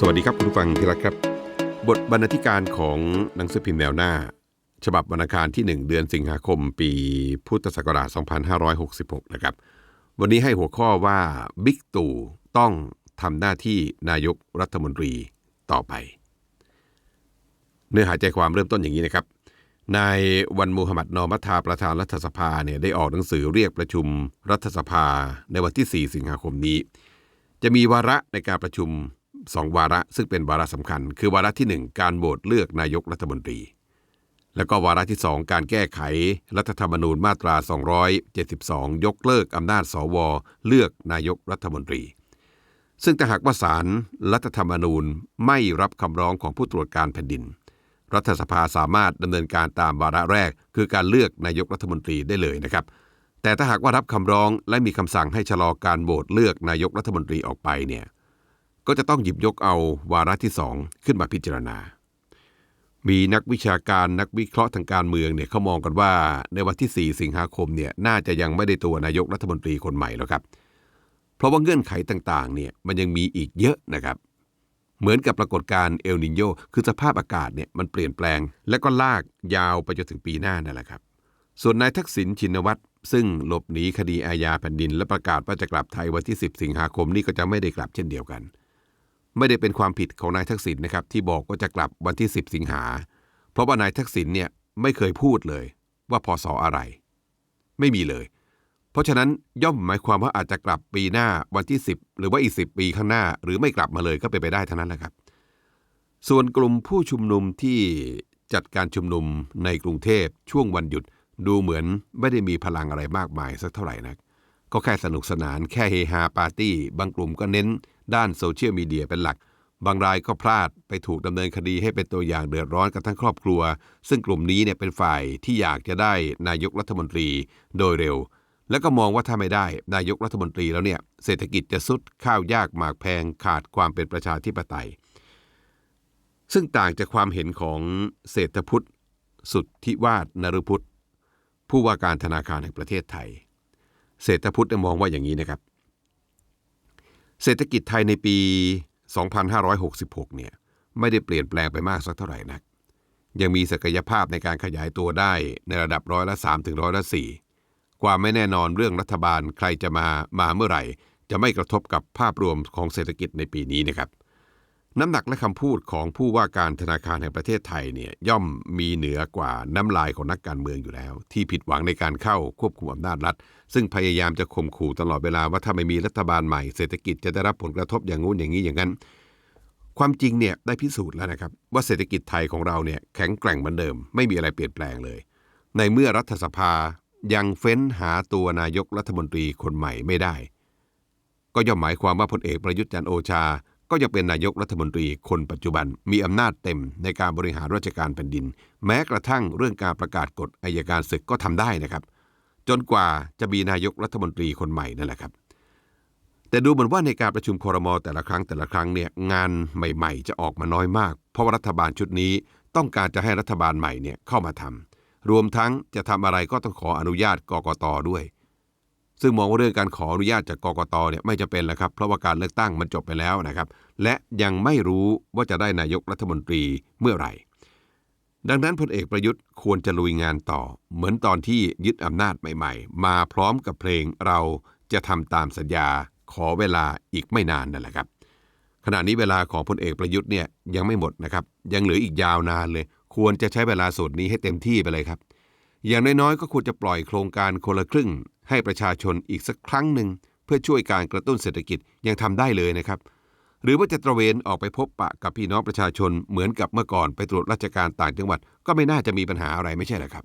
สวัสดีครับคุณผู้ฟังที่รักครับ บทบรรณาธิการของหนังสือพิมพ์แนวหน้า ฉบับวรรณการที่ 1 เดือนสิงหาคม ปีพุทธศักราช 2566 นะครับ วันนี้ให้หัวข้อว่าบิ๊กตู่ต้องทำหน้าที่นายกรัฐมนตรีต่อไป เนื้อหาใจความเริ่มต้นอย่างนี้นะครับ นายวันมูฮัมหมัดนอมัทาประธานรัฐสภาเนี่ยได้ออกหนังสือเรียกประชุมรัฐสภาในวันที่ 4 สิงหาคมนี้ จะมีวาระในการประชุม สองวาระซึ่งเป็นวาระสำคัญ คือวาระที่ 1 การโหวตเลือกนายกรัฐมนตรี แล้วก็วาระที่ 2 การแก้ไขรัฐธรรมนูญมาตรา 272 ยกเลิกอำนาจสว เลือกนายกรัฐมนตรี ซึ่งถ้าหากว่าศาลรัฐธรรมนูญไม่รับคำร้องของผู้ตรวจการแผ่นดิน รัฐสภาสามารถดำเนินการตามวาระแรก คือการเลือกนายกรัฐมนตรีได้เลยนะครับแต่ถ้าหากว่ารับคำร้องและมีคำสั่งให้ชะลอการโหวตเลือกนายกรัฐมนตรีออกไปเนี่ย ก็จะต้องหยิบยกเอาวาระที่สองขึ้นมาพิจารณา มีนักวิชาการนักวิเคราะห์ทางการเมืองเนี่ยเขามองกันว่าในวันที่ 4 สิงหาคมเนี่ยน่าจะยังไม่ได้ตัวนายกรัฐมนตรีคนใหม่แล้วครับ เพราะว่าเงื่อนไขต่างๆเนี่ยมันยังมีอีกเยอะนะครับ เหมือนกับปรากฏการณ์เอลนิโยคือสภาพอากาศเนี่ยมันเปลี่ยนแปลง และก็ลากยาวไปจนถึงปีหน้านั่นแหละครับ ส่วนนายทักษิณชินวัตรซึ่งหลบหนีคดีอาญาแผ่นดิน และประกาศว่าจะกลับไทยวันที่ 10 สิงหาคมนี่ก็จะไม่ได้กลับเช่นเดียวกัน ไม่ได้เป็นความผิดของนายทักษิณนะครับที่บอกว่าจะกลับวันที่ 10 สิงหา เพราะว่านายทักษิณเนี่ยไม่เคยพูดเลย ว่าพศออะไร ไม่มีเลย เพราะฉะนั้นย่อมหมายความว่าอาจจะกลับปีหน้าวันที่ 10 หรือว่าอีก 10 ปีข้างหน้า หรือไม่กลับมาเลยก็เป็นไปได้เท่านั้นแหละครับ ส่วนกลุ่มผู้ชุมนุมที่จัดการชุมนุมในกรุงเทพช่วงวันหยุดดูเหมือนไม่ได้มีพลังอะไรมากมายสักเท่าไหร่นักก็แค่สนุกสนานแค่เฮฮาปาร์ตี้ บางกลุ่มก็เน้น ด้านโซเชียลมีเดียเป็นหลัก บางรายก็พลาดไปถูกดำเนินคดีให้เป็นตัวอย่างเดือดร้อนกันทั้งครอบครัว ซึ่งกลุ่มนี้เนี่ยเป็นฝ่ายที่อยากจะได้นายกรัฐมนตรีโดยเร็ว แล้วก็มองว่าถ้าไม่ได้นายกรัฐมนตรีแล้วเนี่ยเศรษฐกิจจะสุดข้าวยากหมากแพงขาดความเป็นประชาธิปไตย ซึ่งต่างจากความเห็นของเศรษฐพุทธสุทธิวาสนรุพุทธผู้ว่าการธนาคารแห่งประเทศไทย เศรษฐพุทธมองว่าอย่างนี้นะครับ เศรษฐกิจไทยในปี 2566 เนี่ยไม่ได้เปลี่ยนแปลงไปมากสักเท่าไหร่นัก ยังมีศักยภาพในการขยายตัวได้ในระดับร้อยละ3ถึงร้อยละ4ความไม่แน่นอนเรื่องรัฐบาลใครจะมามาเมื่อไหร่ จะไม่กระทบกับภาพรวมของเศรษฐกิจในปีนี้นะครับ น้ำหนักและคำพูดของผู้ว่าการธนาคารแห่งประเทศไทยเนี่ยย่อมมีเหนือกว่าน้ำลายของนักการเมืองอยู่แล้ว ที่ผิดหวังในการเข้าควบคุมอำนาจรัฐ ซึ่งพยายามจะข่มขู่ตลอดเวลาว่าถ้าไม่มีรัฐบาลใหม่เศรษฐกิจจะได้รับผลกระทบอย่างงู้นอย่างนี้อย่างนั้น ความจริงเนี่ยได้พิสูจน์แล้วนะครับ ว่าเศรษฐกิจไทยของเราเนี่ยแข็งแกร่งเหมือนเดิม ไม่มีอะไรเปลี่ยนแปลงเลย ในเมื่อรัฐสภายังเฟ้นหาตัวนายกรัฐมนตรีคนใหม่ไม่ได้ ก็ย่อมหมายความว่าพลเอกประยุทธ์จันโอชา ก็ยังเป็นนายกรัฐมนตรีคนปัจจุบันมีอำนาจเต็มในการบริหารราชการแผ่นดิน แม้กระทั่งเรื่องการประกาศกฎอายการศึกก็ทำได้นะครับ จนกว่าจะมีนายกรัฐมนตรีคนใหม่นั่นแหละครับ แต่ดูเหมือนว่าในการประชุมครมแต่ละครั้งแต่ละครั้งเนี่ยงานใหม่ ๆ จะออกมาน้อยมาก เพราะว่ารัฐบาลชุดนี้ต้องการจะให้รัฐบาลใหม่เนี่ยเข้ามาทำรวมทั้งจะทำอะไรก็ต้องขออนุญาตกกตด้วย ซึ่งมองว่าเรื่องการขออนุญาตจากกกตเนี่ยไม่จะเป็นแล้วครับ เพราะว่าการเลือกตั้งมันจบไปแล้วนะครับ และยังไม่รู้ว่าจะได้นายกรัฐมนตรีเมื่อไหร่ ดังนั้นพลเอกประยุทธ์ควรจะลุยงานต่อ เหมือนตอนที่ยึดอำนาจใหม่ ๆ มาพร้อมกับเพลงเราจะทำตามสัญญาขอเวลาอีกไม่นานนั่นแหละครับ ขณะนี้เวลาของพลเอกประยุทธ์เนี่ยยังไม่หมดนะครับ ยังเหลืออีกยาวนานเลย ควรจะใช้เวลาส่วนนี้ให้เต็มที่ไปเลยครับ อย่างน้อยๆก็ควรจะปล่อยโครงการคนละครึ่ง ให้ประชาชนอีกสักครั้งหนึ่ง เพื่อช่วยการกระตุ้นเศรษฐกิจยังทำได้เลยนะครับ หรือว่าจะตระเวนออกไปพบปะกับพี่น้องประชาชนเหมือนกับเมื่อก่อนไปตรวจราชการต่างจังหวัด ก็ไม่น่าจะมีปัญหาอะไรไม่ใช่หรอครับ